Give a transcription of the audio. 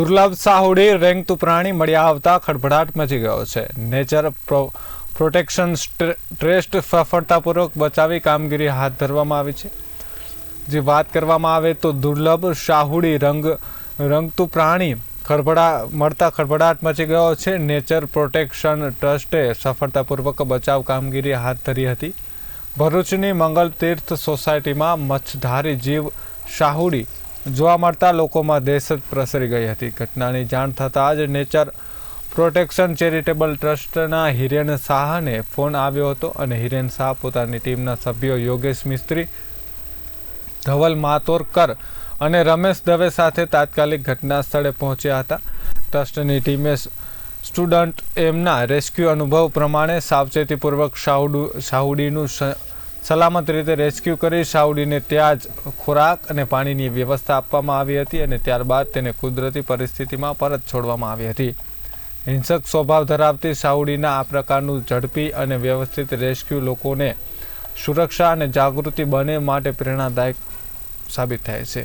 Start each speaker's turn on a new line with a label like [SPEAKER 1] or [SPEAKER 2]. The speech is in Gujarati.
[SPEAKER 1] દુર્લભ સાહુડે રેંગતું પ્રાણી મળ્યા આવતા ખડભડાટ મચી ગયો છે. નેચર પ્રો પ્રોટેક્શન ટ્રસ્ટ સફળતાપૂર્વક બચાવી કામગીરી હાથ ધરવામાં આવી છે. જે વાત કરવામાં આવે તો દુર્લભ શાહુડી રંગ રંગતું પ્રાણી ખડભડા, મળતા ખડભડાટ મચી ગયો છે. નેચર પ્રોટેક્શન ટ્રસ્ટે સફળતાપૂર્વક બચાવ કામગીરી હાથ ધરી હતી. ભરૂચની મંગલ તીર્થ સોસાયટીમાં મચ્છધારી જીવ શાહુડી જોવા મળતા લોકોમાં દહેશત પ્રસરી ગઈ હતી. ઘટનાની જાણ થતાં જ નેચર પ્રોટેક્શન ચેરિટેબલ ટ્રસ્ટના હિરેન શાહને ફોન આવ્યો હતો અને હિરેન શાહ પોતાની ટીમના સભ્યો યોગેશ મિસ્ત્રી, ધવલ માતોરકર અને રમેશ દવે સાથે તાત્કાલિક ઘટના સ્થળે પહોંચ્યા હતા. ટ્રસ્ટની ટીમે સ્ટુડન્ટ એમના રેસ્ક્યુ અનુભવ પ્રમાણે સાવચેતીપૂર્વક શાહુડુ, શાહુડીનું સલામત રીતે રેસ્ક્યુ કરી સાવડીને ત્યાં જ ખોરાક અને પાણીની વ્યવસ્થા આપવામાં આવી હતી અને ત્યારબાદ તેને કુદરતી પરિસ્થિતિમાં પરત છોડવામાં આવી હતી. હિંસક સ્વભાવ ધરાવતી સાવડીના આ પ્રકારનું ઝડપી અને વ્યવસ્થિત રેસ્ક્યુ લોકોને સુરક્ષા અને જાગૃતિ બને માટે પ્રેરણાદાયક સાબિત થાય છે.